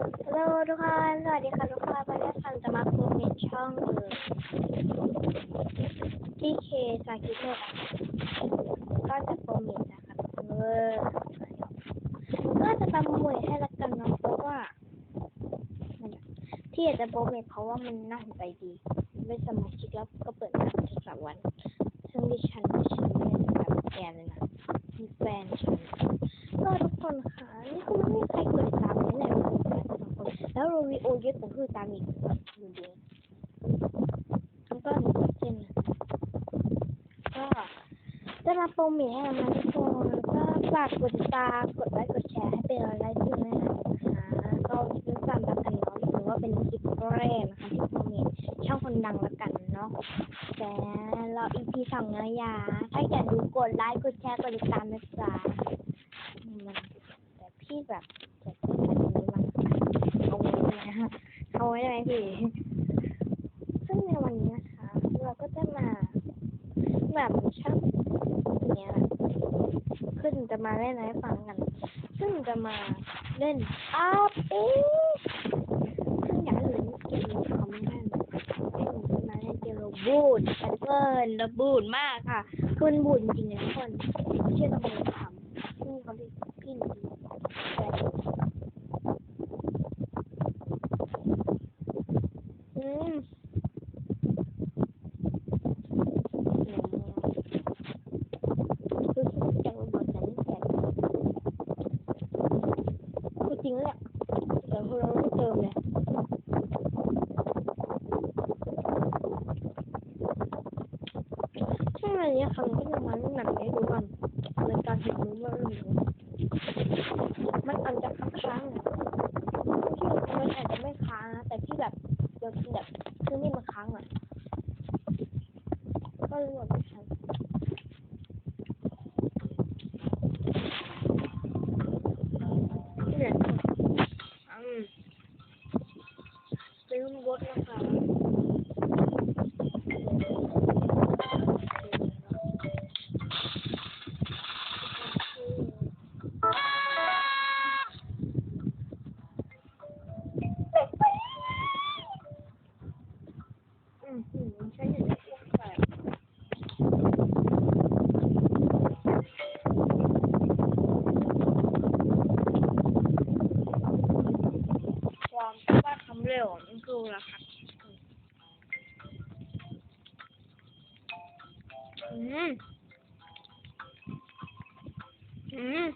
ฮัลโหลทุกคน สวัสดีค่ะทุกคนวันนี้ซันจะมาโปรโมทช่องเออที่เคสากิโนะก็จะโปรโมทนะครับเออก็จะทำโปรโมทให้ละกันเนาะเพราะว่า ที่อยากจะโปรโมทเพราะว่ามันน่าสนใจดีเป็นสมาชิกแล้วก็เปิดมาทุกสามวัน ซึ่งดิฉันดิฉันไม่ได้แบบแกนเลยนะมีแฟนฉันก็ทุกคนค่ะ นี่คือไม่มีใครกดติดตาม แล้วโรบิโอเยอะกว่าคือตามอีกดูดิแล้วก็หนึ่งเช่นก็จะมาโปรโมทให้มาทุกคนก็ฝากกดติดตามกดไลค์กดแชร์ให้เป็นอะไรด้วยนะคะก็เป็นสามรักกันเนาะหรือว่าเป็นคลิปแรกนะคะที่โปรโมทช่องคนดังและกันเนาะแต่เราอีพีสองเนะยาถ้าอยากดูกดไลค์กดแชร์กดติดตามนะจ๊ะมันแต่พี่แบบจะ เอาไว้ไหมพี่ ซึ่งในวันนี้นะคะ เราก็จะมาแบบชอบเนี้ยขึ้นจะมาเล่นอะไรให้ฟังกัน ซึ่งจะมาเล่นอาปีซึ่งอยากให้เล่นเกมคอมเมนต์ให้หน่อยเล่นมาเล่นเกมโรบูดแอนเฟิร์นระบูดมากค่ะคุณบูดจริงๆทุกคนเชื่อต้องไปทำนี่เขาเรียกพี่หนูอืมรู้สึกจังหวะนั้นแต่คือจริงแหละเดี๋ยวเราไม่เติมเลย ใช่ไหมเนี่ยคำก็จะมาเล่นหนักให้ดูก่อนในการเห็นรู้ว่าเรื่องมันอาจจะค้างๆนะที่มันอาจจะไม่ค้างนะแต่ที่แบบเดี๋ยวแบบคือนี่มันค้างอะก็เลยหมดไม่ทัน มอืมใช่อยางนี้อ้วนแบบความว่าทำเร็วมันคือราคาอืมอืม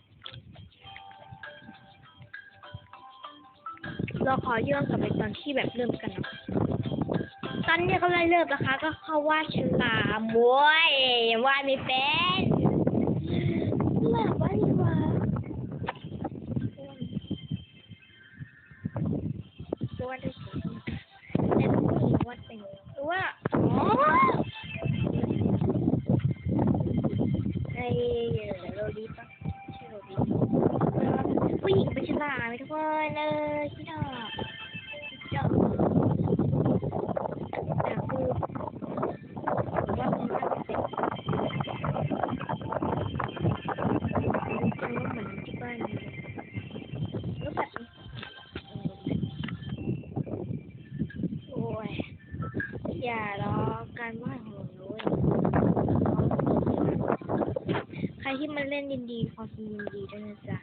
เราขอย้อนกลับไปตอนที่แบบเริ่มกันนะ อนนี้ก็เลยเริ่มนะคะ ก็เข้าว่าฉลามบวยว่าไม่เป็นแบบว่าดีกว่าตัวได้สวยแต่ผู้หญิงว่าเป็นหรือว่าอ๋อไอโรดีปะใช่โรดีผู้หญิงเป็นฉลามไหมทุกคนเออคิดอก อย่ารอการวาดของหนูใครที่มาเล่นยินดีความยินดีด้วยนะจ๊ะ